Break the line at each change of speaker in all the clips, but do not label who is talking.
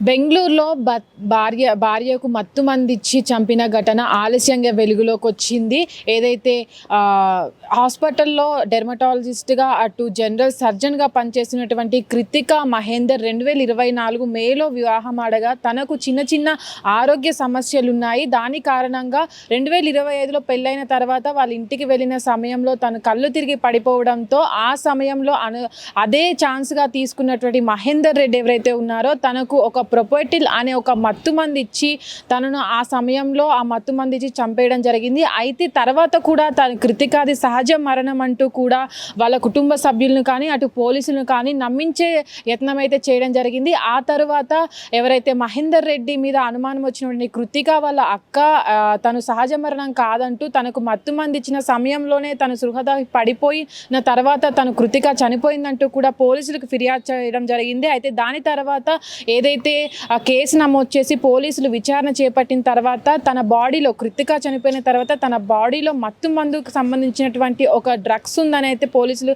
బెంగళూరులో భార్య భార్యకు మత్తు మందిచ్చి చంపిన ఘటన ఆలస్యంగా వెలుగులోకి వచ్చింది ఏదైతే హాస్పిటల్లో డెర్మటాలజిస్ట్గా అటు జనరల్ సర్జన్గా పనిచేస్తున్నటువంటి కృతిక మహేందర్ రెండు వేల ఇరవై నాలుగు మేలో వివాహం ఆడగా తనకు చిన్న చిన్న ఆరోగ్య సమస్యలు ఉన్నాయి దాని కారణంగా రెండు వేల ఇరవై ఐదులో పెళ్ళైన తర్వాత వాళ్ళ ఇంటికి వెళ్ళిన సమయంలో తను కళ్ళు తిరిగి పడిపోవడంతో ఆ సమయంలో అను అదే ఛాన్స్గా తీసుకున్నటువంటి మహేందర్ రెడ్డి ఎవరైతే ఉన్నారో తనకు ఒక ప్రొపోటిల్ అనే ఒక మత్తు మంది ఇచ్చి తనను ఆ సమయంలో ఆ మత్తు మంది ఇచ్చి చంపేయడం జరిగింది. అయితే తర్వాత కూడా తన కృతికాది సహజ మరణం అంటూ కూడా వాళ్ళ కుటుంబ సభ్యులను కానీ అటు పోలీసులను కానీ నమ్మించే యత్నం అయితే చేయడం జరిగింది. ఆ తర్వాత ఎవరైతే మహేందర్ రెడ్డి మీద అనుమానం వచ్చినటువంటి కృతిక వాళ్ళ అక్క తను సహజ మరణం కాదంటూ తనకు మత్తు మంది ఇచ్చిన సమయంలోనే తను సృహద పడిపోయిన తర్వాత తను కృతిక చనిపోయిందంటూ కూడా పోలీసులకు ఫిర్యాదు చేయడం జరిగింది. అయితే దాని తర్వాత ఏదైతే ఆ కేసు నమోదు చేసి పోలీసులు విచారణ చేపట్టిన తర్వాత తన బాడీలో కృతిక చనిపోయిన తర్వాత తన బాడీలో మత్తు మందుకు సంబంధించినటువంటి ఒక డ్రగ్స్ ఉందని అయితే పోలీసులు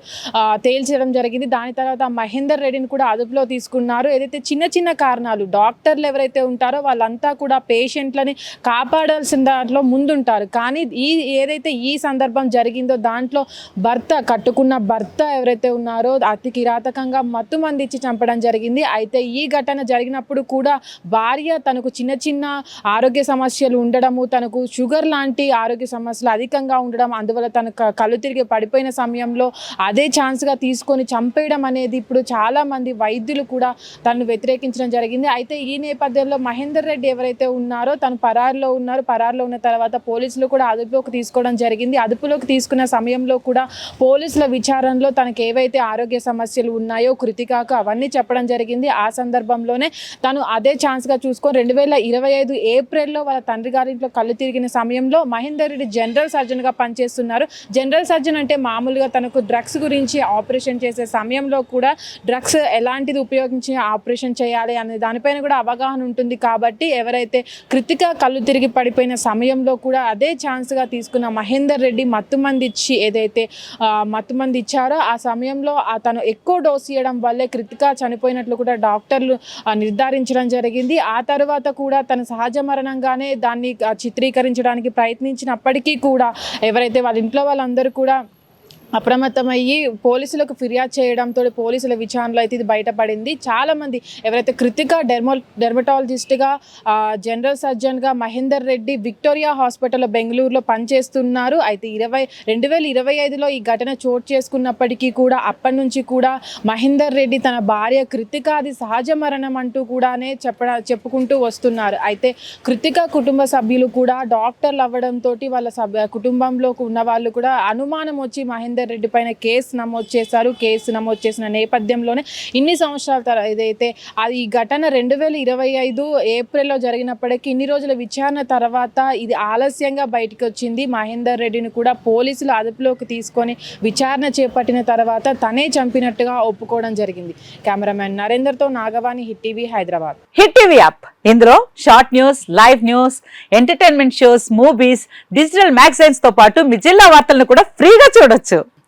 తేల్చడం జరిగింది. దాని తర్వాత మహేందర్ రెడ్డిని కూడా అదుపులో తీసుకున్నారు. ఏదైతే చిన్న చిన్న కారణాలు డాక్టర్లు ఎవరైతే ఉంటారో వాళ్ళంతా కూడా పేషెంట్లని కాపాడాల్సిన దాంట్లో ముందుంటారు. కానీ ఈ ఏదైతే ఈ సందర్భం జరిగిందో దాంట్లో భర్త కట్టుకున్న భర్త ఎవరైతే ఉన్నారో అతి కిరాతకంగా మత్తు మంది ఇచ్చి చంపడం జరిగింది. అయితే ఈ ఘటన జరిగినప్పుడు కూడా భార్య తనకు చిన్న చిన్న ఆరోగ్య సమస్యలు ఉండడము తనకు షుగర్ లాంటి ఆరోగ్య సమస్యలు అధికంగా ఉండడం అందువల్ల తన కళ్ళు తిరిగి పడిపోయిన సమయంలో అదే ఛాన్స్గా తీసుకొని చంపేయడం అనేది ఇప్పుడు చాలామంది వైద్యులు కూడా తనను వ్యతిరేకించడం జరిగింది. అయితే ఈ నేపథ్యంలో మహేందర్ రెడ్డి ఎవరైతే ఉన్నారో తను పరారులో ఉన్నారు. పరారులో ఉన్న తర్వాత పోలీసులు కూడా అదుపులోకి తీసుకోవడం జరిగింది. అదుపులోకి తీసుకున్న సమయంలో కూడా పోలీసుల విచారణలో తనకు ఏవైతే ఆరోగ్య సమస్యలు ఉన్నాయో కృతికాకు అవన్నీ చెప్పడం జరిగింది. ఆ సందర్భంలోనే తను అదే ఛాన్స్గా చూసుకొని రెండు వేల ఇరవై ఐదు ఏప్రిల్లో వాళ్ళ తండ్రి గారింట్లో కళ్ళు తిరిగిన సమయంలో మహేందర్ రెడ్డి జనరల్ సర్జన్గా పనిచేస్తున్నారు. జనరల్ సర్జన్ అంటే మామూలుగా తనకు డ్రగ్స్ గురించి ఆపరేషన్ చేసే సమయంలో కూడా డ్రగ్స్ ఎలాంటిది ఉపయోగించి ఆపరేషన్ చేయాలి అనే దానిపైన కూడా అవగాహన ఉంటుంది కాబట్టి ఎవరైతే కృతిక కళ్ళు తిరిగి పడిపోయిన సమయంలో కూడా అదే ఛాన్స్గా తీసుకున్న మహేందర్ రెడ్డి మత్తు మంది ఇచ్చి ఏదైతే మత్తుమంది మత్తు మంది ఇచ్చారో ఆ సమయంలో ఆ తను ఎక్కువ డోస్ ఇవ్వడం వల్లే కృతిక చనిపోయినట్లు కూడా డాక్టర్లు నిర్ధారణ నిర్ధారించడం జరిగింది. ఆ తర్వాత కూడా తన సహజ మరణంగానే దాన్ని చిత్రీకరించడానికి ప్రయత్నించినప్పటికీ కూడా ఎవరైతే వాళ్ళ ఇంట్లో వాళ్ళందరూ కూడా అప్రమత్తమయ్యి పోలీసులకు ఫిర్యాదు చేయడంతో పోలీసుల విచారణలో అయితే ఇది బయటపడింది. చాలామంది ఎవరైతే కృతిక డెర్మో డెర్మటాలజిస్ట్గా జనరల్ సర్జన్గా మహేందర్ రెడ్డి విక్టోరియా హాస్పిటల్లో బెంగళూరులో పనిచేస్తున్నారు. అయితే ఇరవై రెండు వేల ఇరవై ఐదులో ఈ ఘటన చోటు చేసుకున్నప్పటికీ కూడా అప్పటి నుంచి కూడా మహేందర్ రెడ్డి తన భార్య కృతిక అది సహజ మరణం అంటూ కూడానే చెప్ప చెప్పుకుంటూ వస్తున్నారు. అయితే కృతిక కుటుంబ సభ్యులు కూడా డాక్టర్లు అవ్వడంతో వాళ్ళ సభ్య కుటుంబంలో ఉన్న వాళ్ళు కూడా అనుమానం వచ్చి మహేందర్ రెడ్డి పైన కేసు నమోదు చేశారు. కేసు నమోదు చేసిన నేపథ్యంలోనే ఇన్ని సంవత్సరాల తర్వాత ఇదైతే అది ఈ ఘటన రెండు వేల ఇరవై ఐదు ఏప్రిల్లో జరిగినప్పటికీ ఇన్ని రోజుల విచారణ తర్వాత ఇది ఆలస్యంగా బయటకు వచ్చింది. మహేందర్ రెడ్డిని కూడా పోలీసులు అదుపులోకి తీసుకొని విచారణ చేపట్టిన తర్వాత తనే చంపినట్టుగా ఒప్పుకోవడం జరిగింది. Cameraman నరేందర్తో Nagavani Hit TV Hyderabad.
Hit TV app. ఇందులో short news live news entertainment shows movies digital మ్యాగజైన్స్తో పాటు మీ జిల్లా వార్తలను కూడా ఫ్రీగా చూడొచ్చు.